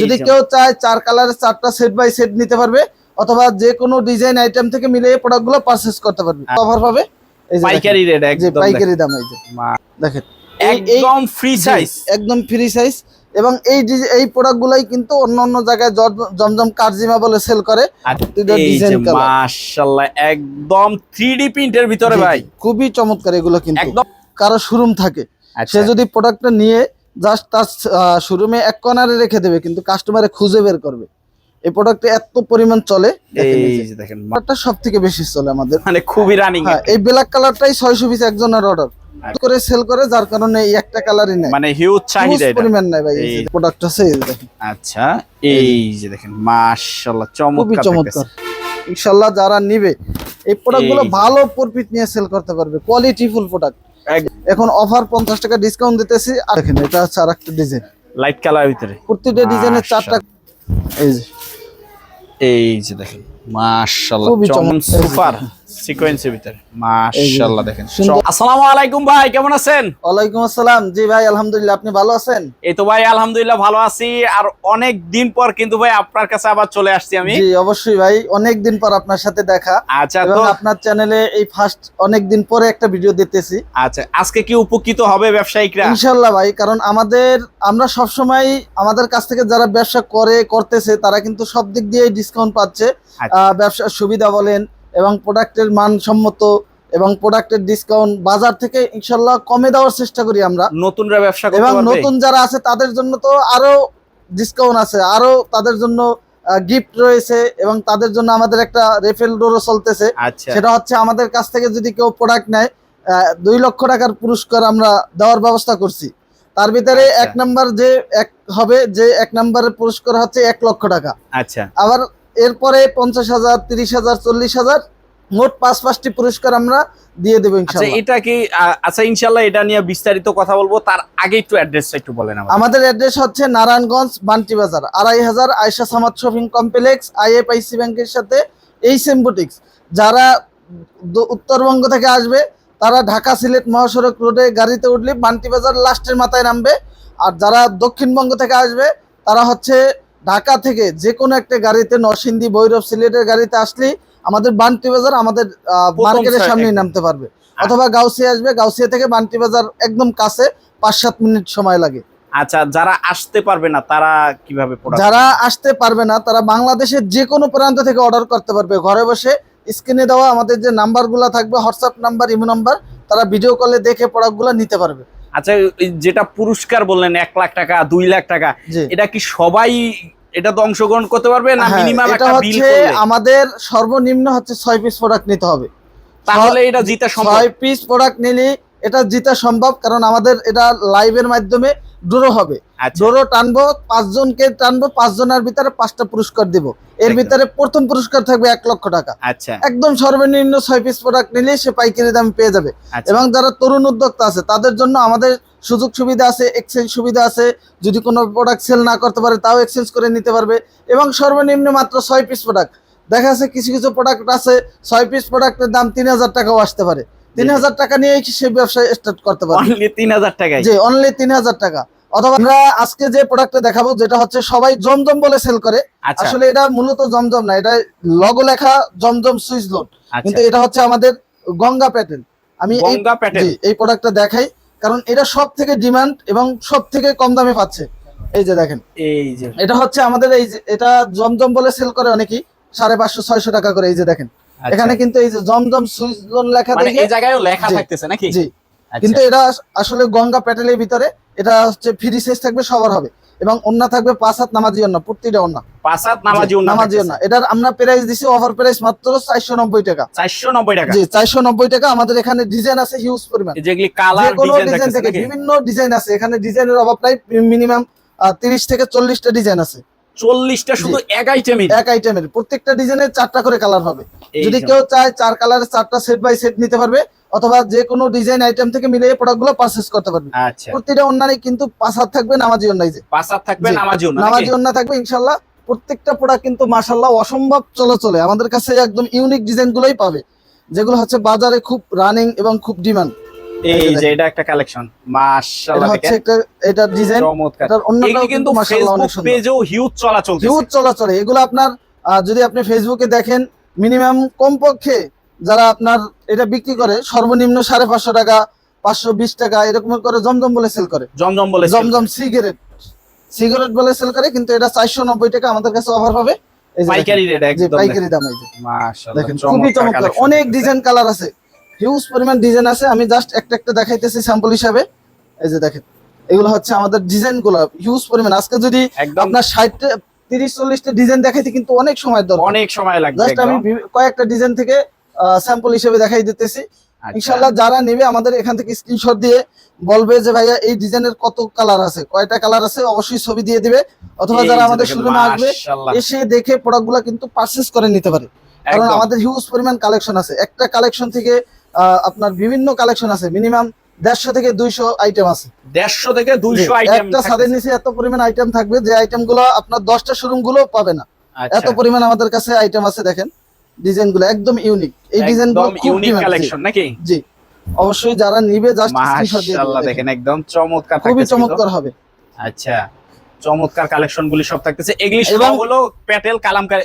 যদি কেউ চায় চার কালারের চারটা সেট বাই সেট নিতে পারবে অথবা যে কোনো ডিজাইন আইটেম থেকে মিলিয়ে প্রোডাক্টগুলো পারচেস করতে পারবে। কভার পাবে। এই যে পাইকারি রেট একদম পাইকারি দাম এই যে। দেখেন। একদম ফ্রি সাইজ একদম ফ্রি সাইজ এবং এই এই প্রোডাক্ট গুলাই কিন্তু অন্য অন্য জায়গায় জমজম কারজিমা বলে সেল করে। মাশাআল্লাহ একদম 3D প্রিন্টের ভিতরে ভাই। খুবই চমৎকার এগুলো কিন্তু। একদম। কারও শোরুম থাকে। আচ্ছা। সে যদি প্রোডাক্টটা নিয়ে জাস্ট তার শোরুমে এক কর্নারে রেখে দেবে কিন্তু কাস্টমারে খুঁজে বের করবে। এই প্রোডাক্টে এত পরিমাণ চলে দেখেন সব থেকে বেশি চলে আমাদের। মানে খুবই রানিং হ্যাঁ এই ব্ল্যাক কালারটাই ছয়শো পিস একজনের অর্ডার করে সেল করে যার কারণে এই একটা কালারই নেয়। মানে হিউজ চাহিদা এটা। পরিমাণ নেয় ভাই এই- প্রোডাক্ট আছে এই দেখেন। আচ্ছা এই যে দেখেন মাশাআল্লাহ চমৎকার চমৎকার দেখতেছে। ইনশাল্লাহ যারা নিবে এই প্রোডাক্টগুলো ভালো প্রফিট নিয়ে সেল করতে পারবে। কোয়ালিটি ফুল প্রোডাক্ট এখন অফার পঞ্চাশ টাকা ডিসকাউন্ট দিতেছি। আর দেখেন এটা হচ্ছে আর একটা ডিজাইন লাইট কালার ভিতরে প্রত্যেকটা ডিজাইনের চারটা এই যে। এই যে দেখেন মাশাআল্লাহ। সুপার সিকোয়েন্সের ভিতরে। মাশাআল্লাহ দেখেন। আসসালামু আলাইকুম ভাই কেমন আছেন? ওয়ালাইকুম আসসালাম। জি ভাই আলহামদুলিল্লাহ আপনি ভালো আছেন? এই তো ভাই আলহামদুলিল্লাহ ভালো আছি। আর অনেক দিন পর কিন্তু ভাই আপনার কাছে আবার চলে আসছি আমি। জি অবশ্যই ভাই অনেক দিন পর আপনার সাথে দেখা। আচ্ছা তো আপনার চ্যানেলে এই ফার্স্ট অনেক দিন পরে একটা ভিডিও দিতেছি আচ্ছা আজকে কি উপকৃত হবে ব্যবসায়িকরা? ইনশাল্লাহ ভাই কারণ আমাদের আমরা সব সময় আমাদের কাছ থেকে যারা ব্যবসা করে করতেছে তারা কিন্তু সব দিক দিয়ে ডিসকাউন্ট পাচ্ছে। আচ্ছা। আহ, ব্যবসার সুবিধা বলেন এবং প্রোডাক্টের মানসম্মত এবং প্রোডাক্টের ডিসকাউন্ট বাজার থেকে ইনশাল্লাহ কমে দেওয়ার চেষ্টা করি আমরা। নতুনরা ব্যবসা এবং নতুন যারা আছে তাদের জন্য তো আরও ডিসকাউন্ট আছে আরও তাদের জন্য গিফট রয়েছে এবং তাদের জন্য আমাদের একটা রেফেল ডোরও চলতেছে। আচ্ছা। সেটা হচ্ছে আমাদের কাছ থেকে যদি কেউ প্রোডাক্ট নেয় দুই লক্ষ টাকার পুরস্কার আমরা দেওয়ার ব্যবস্থা করছি। তার ভিতরে আচ্ছা। এক নাম্বার যে এক হবে যে এক নাম্বারের পুরস্কার হচ্ছে এক লক্ষ টাকা। আচ্ছা। আবার এরপরে পঞ্চাশ হাজার তিরিশ হাজার চল্লিশ হাজার মোট পাঁচ পাঁচটি পুরস্কার আমরা দিয়ে দেবো আচ্ছা এটা কি আচ্ছা ইনশাল্লাহ এটা নিয়ে বিস্তারিত কথা বলব তার আগে একটু অ্যাড্রেসটা একটু বলেন আমাদের অ্যাড্রেস হচ্ছে নারায়ণগঞ্জ বান্টি বাজার আড়াই হাজার Aysha Samad shopping complex IFIC ব্যাংকের সাথে এই সেম বুটিক্স। যারা উত্তরবঙ্গ থেকে আসবে তারা ঢাকা সিলেট মহাসড়ক রোডে গাড়িতে উঠলে বান্টি বাজার লাস্টের মাথায় নামবে। আর যারা দক্ষিণবঙ্গ থেকে আসবে তারা হচ্ছে ঢাকা থেকে যে কোনো একটা গাড়িতে নরসিংদী ভৈরব সিলেটের গাড়িতে আসলে আমাদের বান্টি বাজার আমাদের মার্কেটের একদম। নামতে পারবে। অথবা গাউসিয়া আসবে গাউসিয়া থেকে বান্টি বাজার একদম কাছে পাঁচ সাত মিনিট সময় লাগে। আচ্ছা যারা আসতে পারবে না তারা কীভাবে যারা আসতে পারবে না তারা বাংলাদেশের যে কোনো প্রান্ত থেকে অর্ডার করতে পারবে। ঘরে বসে স্ক্রিনে দেওয়া আমাদের যে নাম্বারগুলো থাকবে হোয়াটসঅ্যাপ নাম্বার ইমো নাম্বার তারা ভিডিও কলে দেখে প্রোডাক্টগুলো নিতে পারবে। আচ্ছা যেটা পুরস্কার বললেন এক লাখ টাকা দুই লাখ টাকা এটা কি সবাই এটা তো অংশগ্রহণ করতে পারবে না হ্যাঁ, মিনিমাম এটা একটা বিল আমাদের সর্বনিম্ন হচ্ছে ছয় পিস প্রোডাক্ট নিতে হবে। তাহলে এটা জিতা সম্ভব? ছয় পিস প্রোডাক্ট নিলে এটা জিতা সম্ভব কারণ আমাদের এটা লাইভের মাধ্যমে ড্রো হবে। আচ্ছা। ড্রো টানবো পাঁচজনকে টানবো পাঁচজনের ভিতরে পাঁচটা পুরস্কার দিব। এর ভিতরে প্রথম পুরস্কার থাকবে এক লক্ষ টাকা। আচ্ছা। একদম সর্বনিম্ন ছয় পিস প্রোডাক্ট নিলে সে পাইকারি দাম পেয়ে যাবে। আচ্ছা। এবং যারা তরুণ উদ্যোক্তা আছে তাদের জন্য আমাদের সুযোগ সুবিধা আছে এক্সচেঞ্জ সুবিধা আছে। যদি কোনো প্রোডাক্ট সেল না করতে পারে তাও এক্সচেঞ্জ করে নিতে পারবে। এবং সর্বনিম্ন মাত্র ছয় পিস প্রোডাক্ট দেখা যাচ্ছে কিছু কিছু প্রোডাক্ট আছে ছয় পিস প্রোডাক্টের দাম তিন হাজার টাকাও আসতে পারে। তিন হাজার টাকা নিয়েই সে ব্যবসা স্টার্ট করতে পারে অনলি তিন হাজার টাকায়? যে অনলি তিন হাজার টাকা। অথবা আমরা আজকে যে প্রোডাক্টটা দেখাবো যেটা হচ্ছে সবাই জমজম বলে সেল করে। আচ্ছা। আসলে এটা মূলত জমজম না এটা লগো লেখা জমজম সুইচ লোন আচ্ছা। কিন্তু এটা হচ্ছে আমাদের গঙ্গা প্যাটেল আমি এই প্রোডাক্টটা দেখাই কারণ এটা সব থেকে ডিমান্ড এবং সব থেকে কম দামে পাচ্ছে। এই যে দেখেন। এই যে। এটা হচ্ছে আমাদের এই যে এটা জমজম বলে সেল করে অনেকেই সাড়ে পাঁচশো ছয়শো টাকা করে এই যে দেখেন। এখানে কিন্তু এই যে জমজম সুইচ লোন লেখা মানে দেখে এই জায়গায়ও লেখা থাকতেছে নাকি? জি। আচ্ছা। কিন্তু এটা আসলে গঙ্গা প্যাটেলের ভিতরে এটা হচ্ছে ফ্রি সাইজ থাকবে সবার হবে। এবং অন্য থাকবে পাঁচ হাত নামাজি অন্য প্রতিটা অন্য পাঁচ হাত নামাজি নামাজি অন্য এটার আমরা প্রাইস দিছি অফার প্রাইস মাত্র চারশো নব্বই টাকা। চারশো নব্বই টাকা। জি চারশো নব্বই টাকা। আমাদের এখানে ডিজাইন আছে হিউজ পরিমাণ। এই যেগুলি কালার ডিজাইন থেকে বিভিন্ন ডিজাইন আছে। এখানে ডিজাইনের অভাব নাই। মিনিমাম তিরিশ থেকে চল্লিশটা ডিজাইন আছে। চল্লিশটা শুধু এক আইটেমই এক আইটেমের প্রত্যেকটা ডিজাইনের চারটা করে কালার হবে। যদি কেউ চায় চার কালারের চারটা সেট বাই সেট নিতে পারবে অথবা যে কোনো ডিজাইন আইটেম থেকে মিলিয়ে প্রোডাক্টগুলো পারচেস করতে পারবে। আচ্ছা। প্রতিটা অন্যান্য কিন্তু হাত থাকবে নামাজি অন্যায় যে। থাকবে জি, নামাজিও না নামাজি নাকি? অন্য থাকবে ইনশাল্লাহ প্রত্যেকটা প্রোডাক্ট কিন্তু মাশাল্লাহ অসম্ভব চলাচলে। আমাদের কাছে একদম ইউনিক ডিজাইন গুলোই পাবে যেগুলো হচ্ছে বাজারে খুব রানিং এবং খুব ডিমান্ড এই যে এটা একটা কালেকশন মাশাআল্লাহ এটা হচ্ছে একটা এটা ডিজাইন অন্যটাও কিন্তু মাশাআল্লাহ অনেক সুন্দর। পেজেও হিউজ চলাচল হিউজ চলাচলে। এগুলো আপনার যদি আপনি ফেসবুকে দেখেন মিনিমাম কমপক্ষে যারা আপনার এটা বিক্রি করে সর্বনিম্ন সাড়ে পাঁচশো টাকা পাঁচশো বিশ টাকা এরকম করে জমজম বলে সেল করে। জমজম বলে জমজম সিগারেট সিগারেট বলে সেল করে কিন্তু এটা চারশো নব্বই টাকা আমাদের কাছে অফার হবে। পাইকারি রেট পাইকারি দাম এই যে। মাশাআল্লাহ দেখেন খুবই চমৎকার। অনেক ডিজাইন কালার আছে। হিউজ পরিমাণ ডিজাইন আছে। আমি জাস্ট একটা একটা দেখাইতেছি স্যাম্পল হিসাবে। এই যে দেখেন এগুলো হচ্ছে আমাদের ডিজাইনগুলো। হিউজ পরিমাণ। আজকে যদি আপনার ষাটটা তিরিশ চল্লিশটা ডিজাইন দেখাইতে কিন্তু অনেক সময় দরকার। অনেক সময় লাগবে জাস্ট আমি কয়েকটা ডিজাইন থেকে স্যাম্পল হিসেবে দেখাই দিতেছি। আচ্ছা। ইনশাল্লাহ যারা নেবে আমাদের এখান থেকে স্ক্রিনশট দিয়ে বলবে যে ভাইয়া এই ডিজাইনের কত কালার আছে? কয়টা কালার আছে? অবশ্যই ছবি দিয়ে দিবে। অথবা যারা আমাদের শোরুমে আসবে এসে দেখে প্রোডাক্টগুলো কিন্তু পারচেস করে নিতে পারে। কারণ আমাদের হিউজ পরিমাণ কালেকশন আছে। একটা কালেকশন থেকে আপনার বিভিন্ন কালেকশন আছে। মিনিমাম দেড়শো থেকে দুইশো আইটেম আছে। দেড়শো থেকে দুইশো আইটেম একটা ছাদের নিচে এত পরিমাণ আইটেম থাকবে যে আইটেমগুলো আপনার দশটা শোরুমগুলো পাবে না। আচ্ছা। এত পরিমাণ আমাদের কাছে আইটেম আছে দেখেন ডিজাইনগুলো একদম ইউনিক এই ডিজাইনগুলো ইউনিক জি, কালেকশন নাকি? জি। অবশ্যই যারা নিবে জাস্ট দেখেন একদম চমৎকার খুবই চমৎকার হবে। আচ্ছা। চমৎকার কালেকশন গুলি সব থাকতেছে। এগুলি হলো প্যাটেল কালামকার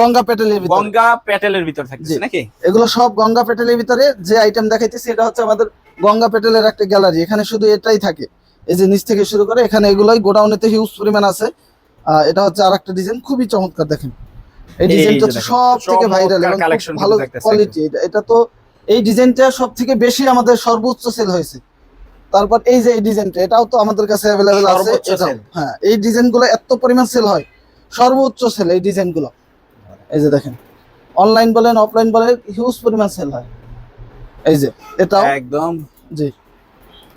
গঙ্গা ভিতরে। গঙ্গা প্যাটেলের ভিতর থাকতেছে নাকি? এগুলো সব গঙ্গা পেটেলের ভিতরে। যে আইটেম দেখাইতেছি এটা হচ্ছে আমাদের গঙ্গা পেটেলের একটা গ্যালারি এখানে শুধু এটাই থাকে। এই যে নিচ থেকে শুরু করে এখানে এগুলোই গোডাউনেতে হিউজ পরিমাণ আছে। এটা হচ্ছে আর একটা ডিজাইন খুবই চমৎকার দেখেন। এই ডিজাইনটা সব থেকে ভাইরাল এবং ভালো কোয়ালিটি এটা তো এই ডিজাইনটা সব থেকে বেশি আমাদের সর্বোচ্চ সেল হয়েছে। তারপর এই যে এই ডিজাইনটা এটাও তো আমাদের কাছে অ্যাভেলেবেল আছে। হ্যাঁ এই ডিজাইনগুলো এত পরিমাণ সেল হয়। সর্বোচ্চ সেল এই ডিজাইনগুলো। এই যে দেখেন অনলাইন বলেন অফলাইন বলেন হিউজ পরিমাণ সেল হয়। এই যে এটাও। একদম। জি।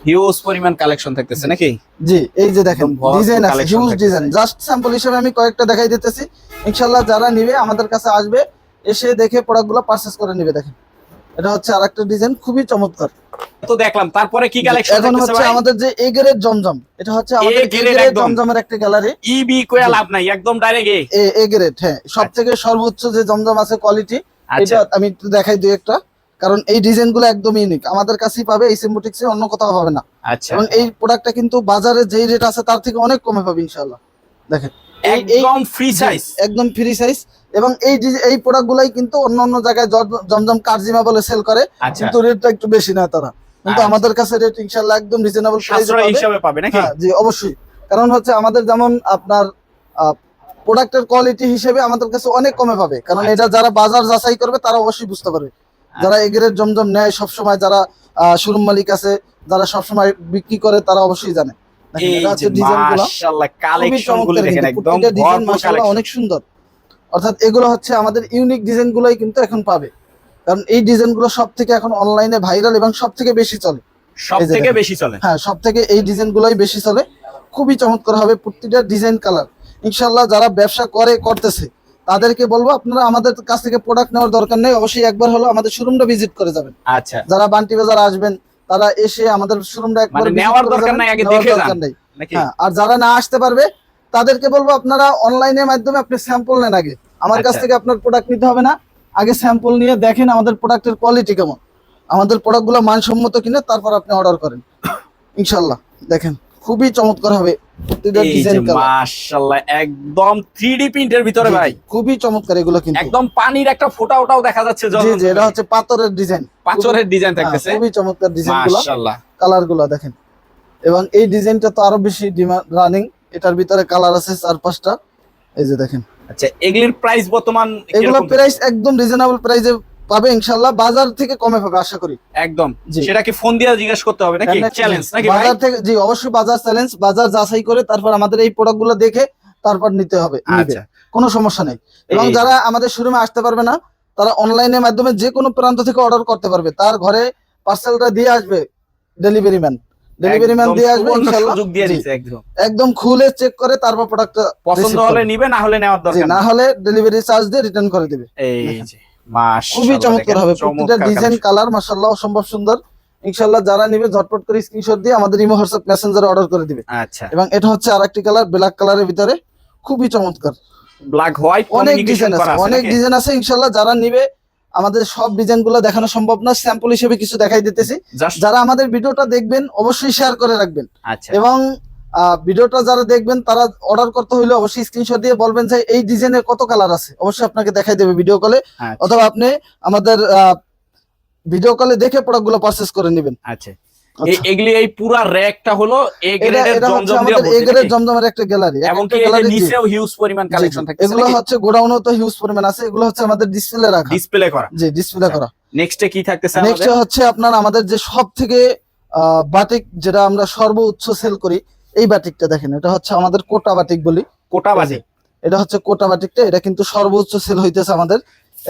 হিউজ পরিমাণ কালেকশন থাকতেছে নাকি? জি এই যে দেখেন ডিজাইন আছে হিউজ ডিজাইন জাস্ট স্যাম্পল হিসেবে আমি কয়েকটা দেখাই দিতেছি। ইনশাল্লাহ যারা নিবে আমাদের কাছে আসবে এসে দেখে প্রোডাক্টগুলো পারচেজ করে নিবে দেখেন। এটা হচ্ছে আরেকটা ডিজাইন খুবই চমৎকার। তো দেখলাম তারপরে কি কালেকশন এখন হচ্ছে আমাদের যে এ গ্রেড জমজম এটা হচ্ছে আমাদের এ গ্রেড জমজমের একটা গ্যালারি ইবি কোয়া লাভ নাই একদম ডাইরেক্ট এ এ গ্রেড হ্যাঁ। সব থেকে সর্বোচ্চ যে জমজম আছে কোয়ালিটি আচ্ছা। এটা আমি একটু দেখাই দুই একটা। কারণ এই ডিজাইনগুলো একদম ইউনিক আমাদের কাছেই পাবে এই সিম্বোটিক্সে অন্য কোথাও পাবে না। আচ্ছা। এবং এই প্রোডাক্টটা কিন্তু বাজারে যেই রেট আছে তার থেকে অনেক কমে পাবে ইনশাআল্লাহ। দেখেন। একদম ফ্রি সাইজ একদম ফ্রি সাইজ এবং এই এই কিন্তু অন্য অন্য জায়গায় জমজম কারজিমা বলে সেল করে। আচ্ছা। কিন্তু রেটটা একটু বেশি না তারা। কিন্তু আচ্ছা। আমাদের কাছে রেট ইনশাআল্লাহ একদম রিজনেবল পাবে। হিসাবে পাবে নাকি? হ্যাঁ জি অবশ্যই। কারণ হচ্ছে আমাদের যেমন আপনার প্রোডাক্টের কোয়ালিটি হিসেবে আমাদের কাছে অনেক কমে পাবে। কারণ আচ্ছা। এটা যারা বাজার যাচাই করবে তারা অবশ্যই বুঝতে পারবে। যারা এগের জমজম নেয় সবসময় যারা শোরুম মালিক আছে যারা সবসময় বিক্রি করে তারা অবশ্যই জানে। অনেক সুন্দর। অর্থাৎ এগুলো হচ্ছে আমাদের ইউনিক ডিজাইন গুলোই কিন্তু এখন পাবে। কারণ এই ডিজাইনগুলো সব থেকে এখন অনলাইনে ভাইরাল এবং সব থেকে বেশি চলে। সব থেকে বেশি চলে। হ্যাঁ সব থেকে এই ডিজাইন গুলোই বেশি চলে। খুবই চমৎকার হবে প্রতিটা ডিজাইন কালার ইনশাল্লাহ যারা ব্যবসা করে করতেছে তাদেরকে বলব আপনারা আমাদের কাছ থেকে প্রোডাক্ট নেওয়ার দরকার নেই। অবশ্যই একবার হলো আমাদের শোরুমটা ভিজিট করে যাবেন। আচ্ছা। যারা বান্টি বাজার আসবেন তারা এসে আমাদের শোরুমটা একবার মানে নেওয়ার দরকার নাই, আগে দেখে যান। হ্যাঁ আর যারা না আসতে পারবে তাদেরকে বলব আপনারা অনলাইনের মাধ্যমে আপনি স্যাম্পল নেন আগে। আমার কাছ আচ্ছা। থেকে আপনার প্রোডাক্ট নিতে হবে না। আগে স্যাম্পল নিয়ে দেখেন আমাদের প্রোডাক্টের কোয়ালিটি কেমন। আমাদের প্রোডাক্টগুলো মানসম্মত কিনে তারপর আপনি অর্ডার করেন। ইনশাল্লাহ দেখেন। খুবই চমৎকার হবে। প্রতিটা এই যে ডিজাইন মাশাআল্লাহ একদম 3D প্রিন্টের ভিতরে ভাই। খুবই চমৎকার এগুলো কিন্তু। একদম পানির একটা ফোঁটা ওটাও দেখা যাচ্ছে জি জি এটা হচ্ছে পাথরের ডিজাইন পাথরের ডিজাইন থাকতেছে। খুবই চমৎকার মাশাআল্লাহ দেখেন। এবং এই ডিজাইনটা তো আরও বেশি ডিমান্ড রানিং এটার ভিতরে কালার আছে চার পাঁচটা। এই যে দেখেন। আচ্ছা এগুলির প্রাইস বর্তমান এগুলো প্রাইস একদম রিজনেবল প্রাইসে পাবে ইনশাল্লাহ বাজার থেকে কমে পাবে আশা করি। একদম। জি। সেটা কি ফোন দিয়ে জিজ্ঞেস করতে হবে নাকি? চ্যালেঞ্জ নাকি বাজার থেকে জি অবশ্যই বাজার চ্যালেঞ্জ বাজার যাচাই করে তারপর আমাদের এই প্রোডাক্টগুলো দেখে তারপর নিতে হবে আচ্ছা। কোনো সমস্যা নেই। এবং যারা আমাদের শোরুমে আসতে পারবে না তারা অনলাইনের মাধ্যমে যে কোনো প্রান্ত থেকে অর্ডার করতে পারবে। তার ঘরে পার্সেলটা দিয়ে আসবে ডেলিভারি ম্যান ডেলিভারি ম্যান দিয়ে আসবে সুবর্ণ ইনশাল্লাহ সুযোগ দিয়ে দিচ্ছে একদম। একদম খুলে চেক করে তারপর প্রোডাক্টটা পছন্দ হলে নিবে না হলে নেওয়ার দরকার না হলে ডেলিভারি চার্জ দিয়ে রিটার্ন করে দিবে। এই যে। খুবই চমৎকার হবে প্রতিটা ডিজাইন কালার মাশাআল্লাহ অসম্ভব সুন্দর। ইনশাআল্লাহ যারা নিবে ঝটপট করে স্ক্রিনশট দিয়ে আমাদের ইমো হোয়াটসঅ্যাপ মেসেঞ্জারে অর্ডার করে দিবে। আচ্ছা। এবং এটা হচ্ছে আরেকটি কালার ব্ল্যাক কালারের ভিতরে। খুবই চমৎকার। ব্ল্যাক হোয়াইট অনেক ডিজাইন আছে অনেক ডিজাইন আছে ইনশাআল্লাহ যারা নিবে আমাদের সব ডিজাইনগুলো দেখানো সম্ভব না স্যাম্পল হিসেবে কিছু দেখাই দিতেছি। যারা আমাদের ভিডিওটা দেখবেন অবশ্যই শেয়ার করে রাখবেন। আচ্ছা। এবং ভিডিওটা যারা দেখবেন তারা অর্ডার করতে হলে অবশ্যই স্ক্রিনশট দিয়ে বলবেন যে এই ডিজাইনের কত কালার আছে। অবশ্যই আপনাকে দেখাই দেবে ভিডিও কলে আচ্ছা, অথবা আপনি আমাদের ভিডিও কলে দেখে প্রোডাক্টগুলো পারচেস করে নেবেন। আচ্ছা। এগুলি এই পুরা র্যাকটা হলো এ গ্রেডের জমজম দিয়ে আমাদের ভর্তি জমজমের একটা গ্যালারি এবং কি এর নিচেও হিউজ পরিমাণ কালেকশন থাকে। এগুলো হচ্ছে গোডাউনও তো হিউজ পরিমাণ আছে এগুলো হচ্ছে আমাদের ডিসপ্লে রাখা। ডিসপ্লে করা। জি ডিসপ্লে করা। নেক্সটে কি থাকতেছে নেক্সট হচ্ছে আপনার আমাদের যে সব থেকে বাটিক যেটা আমরা সর্বোচ্চ সেল করি এই বাটিকটা দেখেন এটা হচ্ছে আমাদের কোটা বাটিক বলি। কোটা বাজে এটা হচ্ছে কোটা বাটিকটা এটা কিন্তু সর্বোচ্চ সেল হইতেছে আমাদের।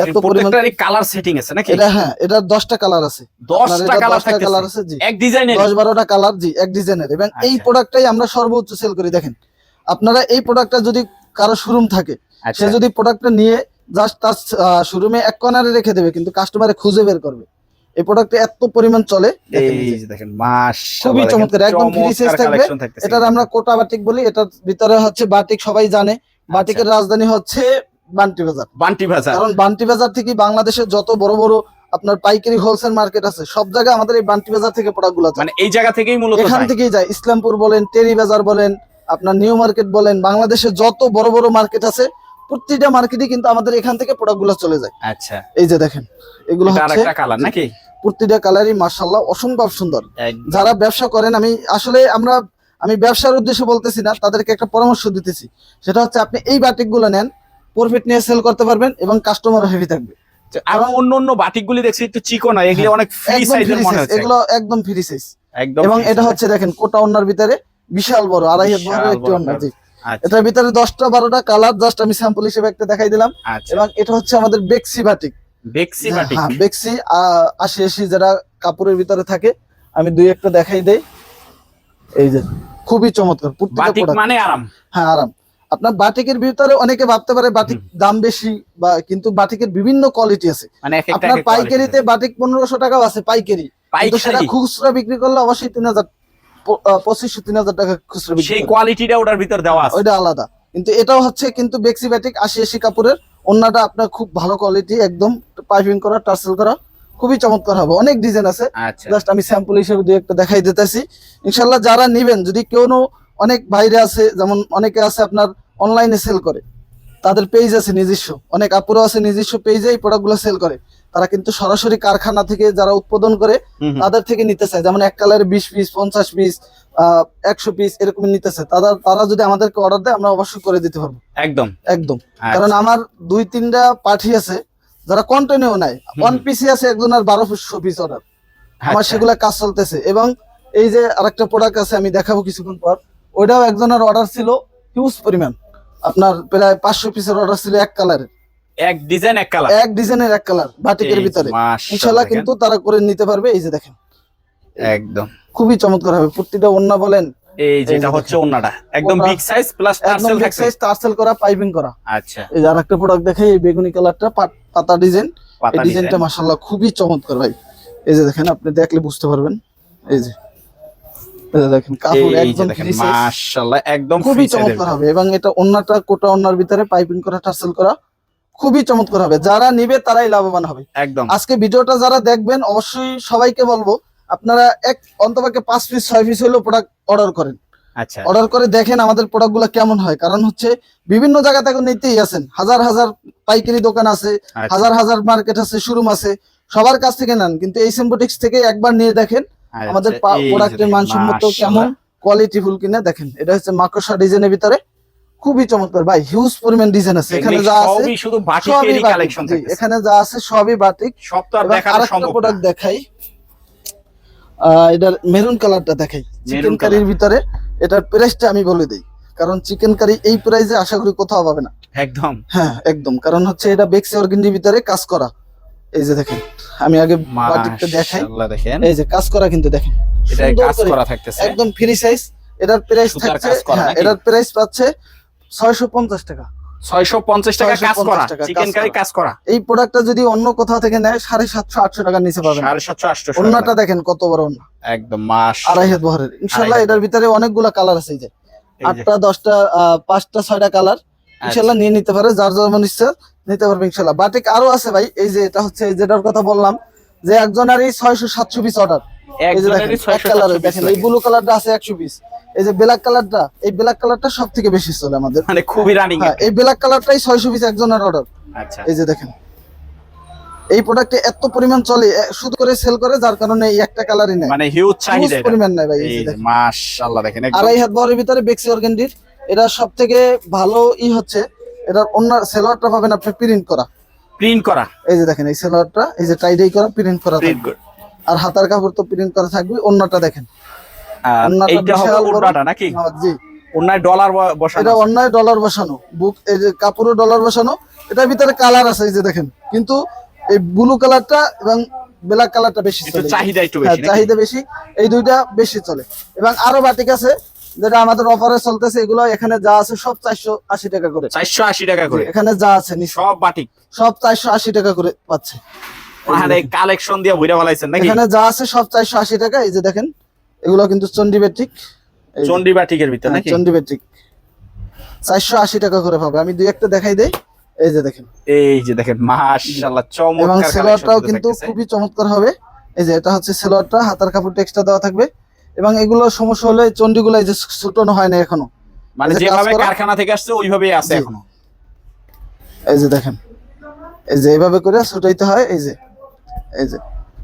এত পরিমাণ কালার সেটিং আছে নাকি? এটা হ্যাঁ এটার দশটা কালার আছে। আপনার 10টা কালার 10টা কালার আছে জি। এক ডিজাইনের দশ বারোটা কালার জি এক ডিজাইনের এবং এই আচ্ছা। প্রোডাক্টটাই আমরা সর্বোচ্চ সেল করি দেখেন। আপনারা এই প্রোডাক্টটা যদি কারও শোরুম থাকে আচ্ছা। সে যদি প্রোডাক্টটা নিয়ে জাস্ট তার শোরুমে এক কর্নারে রেখে দেবে কিন্তু কাস্টমারে খুঁজে বের করবে। এই প্রোডাক্টটা এত পরিমাণ চলে দেখেন এই এই যে। যে দেখেন মাশাআল্লাহ খুবই চমৎকার, একদম থাকবে। এটার আমরা কোটা বাটিক বলি এটার ভিতরে হচ্ছে বাটিক সবাই জানে। বাটিকের রাজধানী হচ্ছে বান্টি বাজার। বান্টি বাজার। কারণ বান্টি বাজার থেকে বাংলাদেশের যত বড় বড় আপনার পাইকারি হোলসেল মার্কেট আছে সব জায়গায় আমাদের এই বান্টি বাজার থেকে প্রোডাক্টগুলো মানে এই জায়গা থেকেই মূলত এখান থেকেই যায়। ইসলামপুর বলেন টেরি বাজার বলেন আপনার নিউ মার্কেট বলেন বাংলাদেশের যত বড় বড় মার্কেট আছে প্রতিটা মার্কেটে কিন্তু আমাদের এখান থেকে প্রোডাক্টগুলো চলে যায়। আচ্ছা। এই যে দেখেন এগুলো হচ্ছে আরেকটা কালার নাকি? প্রতিটা কালারই মার্শাল্লাহ অসম্ভব সুন্দর। যারা ব্যবসা করেন আমি আসলে আমরা আমি ব্যবসার উদ্দেশ্যে বলতেছি না তাদেরকে একটা পরামর্শ দিতেছি। সেটা হচ্ছে আপনি এই বাটিকগুলো নেন প্রফিট নিয়ে সেল করতে পারবেন এবং কাস্টমার হেভি থাকবে। আর অন্য অন্য বাটিকগুলি দেখছি একটু চিকন এগুলি অনেক ফ্রি সাইজের মনে হচ্ছে। এগুলো একদম ফ্রি সাইজ একদম এবং এটা হচ্ছে দেখেন কোটা ওনার ভিতরে বিশাল বড় আড়াই হাত বড় একটি ওন্না জি। আচ্ছা। এটার ভিতরে দশটা বারোটা কালার জাস্ট আমি স্যাম্পল হিসেবে একটা দেখাই দিলাম। আচ্ছা। এবং এটা হচ্ছে আমাদের বেক্সি বাটিক। বেক্সি বাটিক হ্যাঁ বেক্সি আশি আশি যারা কাপড়ের ভিতরে থাকে আমি দুই একটা দেখাই দেই। এই যে খুবই চমৎকার বাটিক মানে আরাম? হ্যাঁ আরাম। আপনার বাটিকের ভিতরে অনেকে ভাবতে পারে বাটিক দাম বেশি বা কিন্তু বাটিকের বিভিন্ন কোয়ালিটি আছে। মানে আপনার পাইকারিতে বাটিক পনেরোশো টাকাও আছে পাইকারি। কিন্তু সেটা খুচরা বিক্রি করলে অবশ্যই তিন হাজার পঁচিশশো তিন হাজার টাকা খুচরা বিক্রি সেই কোয়ালিটিটা ওটার ভিতর দেওয়া আছে। ওইটা আলাদা। কিন্তু এটাও হচ্ছে কিন্তু বেক্সি ব্যাটিক আশি আশি কাপড়ের অন্যটা আপনার খুব ভালো কোয়ালিটি একদম পাইপিং করা টার্সেল করা খুবই চমৎকার হবে। অনেক ডিজাইন আছে। আচ্ছা। জাস্ট আমি স্যাম্পল হিসেবে দুই একটা দেখাই দিতেছি। ইনশাল্লাহ যারা নিবেন যদি কেউ অনেক বাইরে আছে যেমন অনেকে আছে আপনার অনলাইনে সেল করে তাদের পেজ আছে নিজস্ব। অনেক আপুরো আছে নিজস্ব পেজে এই প্রোডাক্টগুলো সেল করে। তারা কিন্তু সরাসরি কারখানা থেকে যারা উৎপাদন করে। তাদের থেকে নিতে চায়। যেমন এক কালারে বিশ পিস পঞ্চাশ পিস একশো পিস এরকম নিতে চায় তারা তারা যদি আমাদেরকে অর্ডার দেয় আমরা অবশ্যই করে দিতে পারব। একদম। একদম। আচ্ছা। কারণ আমার দুই তিনটা পাঠি আছে যারা কন্টিনিউ হুম। ওয়ান পিসি আছে একজন আর বারোশো পিস অর্ডার আমার আচ্ছা। সেগুলা কাজ চলতেছে। এবং এই যে আরেকটা প্রোডাক্ট আছে আমি দেখাবো কিছুক্ষণ পর। ওইটাও একজনের অর্ডার ছিল হিউজ পরিমাণ। আপনার প্রায় পাঁচশো পিসের অর্ডার ছিল এক কালারের এক ডিজাইন এক কালার এক ডিজাইনের এক কালার বাটিকের ভিতরে। ইনশাল্লাহ কিন্তু তারা করে নিতে পারবে। এই যে দেখেন। একদম। খুবই চমৎকার হবে প্রতিটা ওন্না বলেন। এই যেটা হচ্ছে। ওন্নাটা একদম বিগ সাইজ প্লাস টার্সেল থাকছে। সাইজ টার্সেল করা পাইপিং করা। আচ্ছা। এই যে আরেকটা প্রোডাক্ট দেখাই এই বেগুনি কালারটা পাতা ডিজাইন এই ডিজাইনটা মাশাআল্লাহ খুবই চমৎকার ভাই। এই যে দেখেন আপনি দেখলে বুঝতে পারবেন। এই যে দেখেন কাপড় একদম। মাশাআল্লাহ একদম খুবই চমৎকার হবে এবং এটা অন্যটা কোটা অন্যার ভিতরে পাইপিং করা টার্সেল করা খুবই চমৎকার হবে যারা নিবে তারাই লাভবান হবে। একদম। আজকে ভিডিওটা যারা দেখবেন অবশ্যই সবাইকে বলব আপনারা এক অন্তপক্ষে পাঁচ পিস ছয় পিস হলেও প্রোডাক্ট অর্ডার করেন। আচ্ছা। অর্ডার করে দেখেন আমাদের প্রোডাক্টগুলো কেমন হয়। কারণ হচ্ছে বিভিন্ন জায়গা থেকে নিতেই আছেন। হাজার হাজার পাইকারি দোকান আছে আচ্ছা, হাজার হাজার মার্কেট আছে শোরুম আছে সবার কাছ থেকে নেন। কিন্তু এই সিম্বোটিক্স থেকে একবার নিয়ে দেখেন আচ্ছা, আমাদের প্রোডাক্টের মানসম্মত কেমন কোয়ালিটি ফুল কিনা দেখেন। এটা হচ্ছে মাকড়সা ডিজাইনের ভিতরে। খুবই চমৎকার। ভাই হিউজ পরিমাণ ডিজাইন আছে। এখানে যা আছে সবই বাটিকেরই কালেকশন এখানে যা আছে সবই বাটিক সব তো আর দেখানো আরেকটা সম্ভব প্রোডাক্ট দেখাই। এটার মেরুন কালারটা দেখাই। চিকেন কারির ভিতরে এটার প্রাইসটা আমি বলে দিই। কারণ চিকেন কারি এই প্রাইসে আশা করি কোথাও পাবে না। একদম। হ্যাঁ একদম। কারণ হচ্ছে এটা বেক্সি অর্গেন্ডির ভিতরে কাজ করা। এই যে দেখেন আমি আগে বাটিকটা দেখাই। দেখেন। এই যে কাজ করা কিন্তু দেখেন। এটা কাজ করা থাকতেছে। একদম ফ্রি সাইজ এটার প্রাইস থাকছে হ্যাঁ? এটার প্রাইস পাচ্ছে ছয়শো পঞ্চাশ টাকা। 650 টাকা কাজ করা টাকা চিকেন কারি। কাজ করা। এই প্রোডাক্টটা যদি অন্য কোথাও থেকে নেয় সাড়ে সাতশো আটশো টাকার নিচে পাবেন। 750 800 অন্যটা দেখেন কত বড় অন্য। একদম মাস আড়াই হাত এটার ভিতরে অনেকগুলা কালার আছে এই যে। আটটা দশটা পাঁচটা ছয়টা কালার আচ্ছা, ইনশাল্লাহ নিয়ে নিতে পারে যার যেমন ইচ্ছা নিতে পারবে ইনশাল্লাহ বাটিক আরও আছে ভাই এই যে এটা হচ্ছে যেটার কথা বললাম যে একজনেরই ছয়শো সাতশো পিস অর্ডার একজনেরই এক 600 কালারে 700 দেখেন এই। ব্লু কালারটা আছে একশো পিস এই যে ব্ল্যাক কালারটা এই ব্ল্যাক কালারটা সব থেকে বেশি চলে আমাদের। মানে খুবই রানিং হ্যাঁ এই ব্ল্যাক কালারটাই ছয়শো পিস একজনের অর্ডার আচ্ছা। এই যে দেখেন। এই প্রোডাক্টে এত পরিমাণ চলে শুধু করে সেল করে যার কারণে এই একটা কালারই নেয়। মানে হিউজ চাহিদা পরিমাণ নেয় ভাই এই দেখেন। মাশাআল্লাহ দেখেন আড়াই হাত বহরের ভিতরে বেক্সি অর্গেন্ডির এটা সব থেকে ভালো ই হচ্ছে এটার অন্য সেলোয়ারটা পাবেন আপনি প্রিন্ট করা। প্রিন্ট করা। এই যে দেখেন এই সেলোয়ারটা এই যে টাইডাই করা প্রিন্ট করা আর হাতার কাপড় তো প্রিন্ট করা থাকবে অন্যটা দেখেন। এইটা হবে বিশাল ওড়নাটা নাকি? হ্যাঁ, জি। ওন্নায় ডলার বসানো এটা অন্যায় ডলার বসানো। বুক এই যে কাপড়ও ডলার বসানো। এটার ভিতরে কালার আছে এই যে দেখেন। কিন্তু এই ব্লু কালারটা এবং ব্ল্যাক কালারটা বেশি চলে। চাহিদা একটু হ্যাঁ, বেশি চাহিদা বেশি। এই দুইটা বেশি চলে। এবং আরও বাটিক আছে যেটা আমাদের অফারে চলতেছে। এগুলো এখানে যা আছে সব চারশো আশি টাকা করে। চারশো আশি টাকা করে। এখানে যা আছে সব বাটিক সব চারশো আশি টাকা করে পাচ্ছে। মানে কালেকশন দিয়ে ভইরা বলাইছেন নাকি? এখানে যা আছে সব চারশো আশি টাকা। এই যে দেখেন এগুলো কিন্তু চন্ডি বেট্রিক এই যে, চন্ডি বাটিকের ভিতর হ্যাঁ, নাকি? চন্ডি বেট্রিক চারশো আশি টাকা করে পাবে। আমি দুই একটা দেখাই দেই। এই যে দেখেন। এই যে দেখেন মাশাআল্লাহ এবং সেলোয়ারটাও কিন্তু খুবই চমৎকার হবে। এই যে এটা হচ্ছে সেলোয়ারটা হাতার কাপড়টা এক্সট্রা দেওয়া থাকবে। এবং এগুলো সমস্যা হলে চন্ডিগুলো এই যে ছুটানো হয় না এখনও। মানে যেভাবে কারখানা থেকে আসছে ওইভাবেই আছে এখনও। এই যে দেখেন। এই যে এইভাবে করে ছুটাইতে হয়। এই যে এই যে।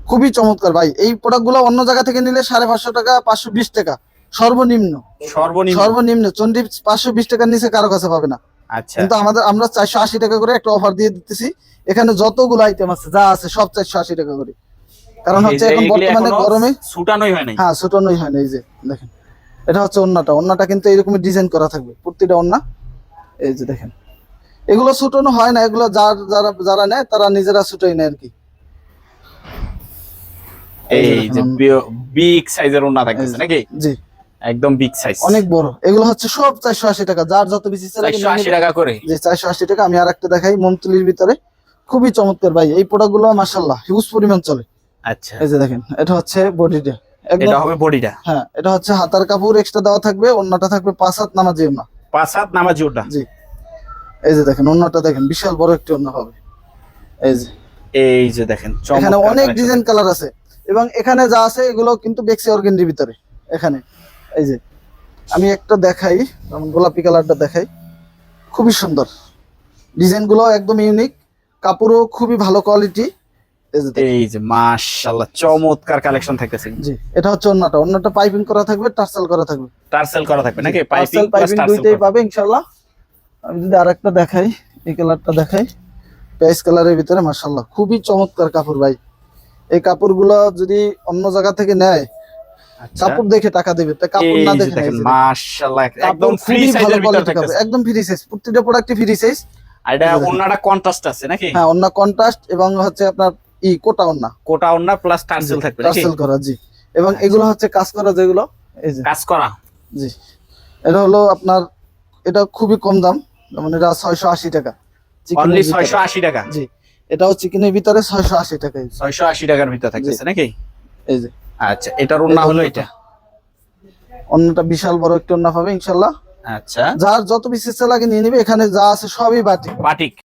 খুবই চমৎকার ভাই। এই প্রোডাক্টগুলো অন্য জায়গা থেকে নিলে সাড়ে পাঁচশো টাকা পাঁচশো বিশ টাকা। সর্বনিম্ন। সর্বনিম্ন। সর্বনিম্ন। চন্ডি পাঁচশো বিশ টাকার নিচে কারও কাছে পাবে না। আচ্ছা। কিন্তু আমাদের আমরা চারশো আশি টাকা করে একটা অফার দিয়ে দিতেছি। এখানে যতগুলো আইটেম আছে যা আছে সব চারশো আশি টাকা করে। কারণ হচ্ছে এখন বর্তমানে গরমে ছুটানোই হয় নাই। হ্যাঁ ছোটানোই হয় না এই যে দেখেন। এটা হচ্ছে ওন্নাটা। ওন্নাটা কিন্তু এরকমই ডিজাইন করা থাকবে। প্রতিটা ওন্না। এই যে দেখেন। এগুলো ছুটানো হয় না। এগুলো যার যারা যারা নেয় তারা নিজেরা ছুটাই নেয় আর কি। এই যে বিগ সাইজের থাকতেছে নাকি? জি। একদম বিগ সাইজ অনেক বড়। এগুলো হচ্ছে সব চারশো আশি টাকা। যার যত বেশি চাই টাকা করে? টাকা। আমি দেখাই মমতুলির ভিতরে। খুবই চমৎকার ভাই। এই প্রোডাক্টগুলো মাসাল্লাহ হিউজ পরিমাণ চলে। আচ্ছা। এই যে দেখেন এটা হচ্ছে বডিটা। এটা হবে বডিটা? হ্যাঁ এটা হচ্ছে হাতার কাপড় এক্সট্রা দেওয়া থাকবে অন্যটা থাকবে পাঁচ হাত নামাজি ওন্না পাঁচ হাত নামাজি ওটা জি। এই যে দেখেন অন্যটা দেখেন বিশাল বড় একটি অন্য হবে। এই যে। এই যে দেখেন এখানে অনেক ডিজাইন কালার আছে। এবং এখানে যা আছে এগুলো কিন্তু বেক্সি অর্গেন্ডির ভিতরে এখানে। এই যে আমি একটা দেখাই গোলাপি কালারটা দেখাই। খুবই সুন্দর। ডিজাইনগুলো একদম ইউনিক। কাপড়ও খুবই ভালো কোয়ালিটি। এই যে দেখেন। এই যে মাশাআল্লাহ চমৎকার কালেকশন থাকতেছে। জি এটা হচ্ছে অন্যটা। অন্যটা পাইপিং করা থাকবে টার্সেল করা থাকবে। টার্সেল করা থাকবে নাকি? পাইপিং পাইপিং দুইটাই পাবে ইনশাআল্লাহ। আমি যদি আরেকটা দেখাই এই কালারটা দেখাই। পেঁয়াজ কালারের ভিতরে মাশাআল্লাহ। খুবই চমৎকার কাপড় ভাই। এই কাপড়গুলো যদি অন্য জায়গা থেকে নেয় কাপড় দেখে টাকা দেবে। তা কাপড় না দেখে মাশাআল্লাহ একদম ফ্রি সাইজের ভিতর একদম ফ্রি সাইজ প্রত্যেকটা ফ্রি সাইজ আর এটা ওন্নাটা কন্ট্রাস্ট আছে নাকি? হ্যাঁ কন্ট্রাস্ট এবং হচ্ছে আপনার ই কোটা অন্য কোটা ওন্না প্লাস টার্সেল থাকবে টার্সেল করা জি। এবং আচ্ছা। এগুলো হচ্ছে কাজ করা যেগুলো এই যে। কাজ করা? জি। এটা হলো আপনার এটা খুবই কম দাম যেমন এটা ছয়শো আশি টাকা। অনলি 680 টাকা? জি। এটাও চিকেনের ভিতরে ছয়শো আশি টাকা ছয়শো আশি টাকার ভিতরে থাকতেছে নাকি? এই যে। আচ্ছা এটার ওন্না হলো এটা? অন্যটা বিশাল বড় একটু অন্য পাবে ইনশাল্লাহ। আচ্ছা। যার যত বিশেষ লাগে নিয়ে নিবে এখানে যা আছে সবই বাটিক। বাটিক।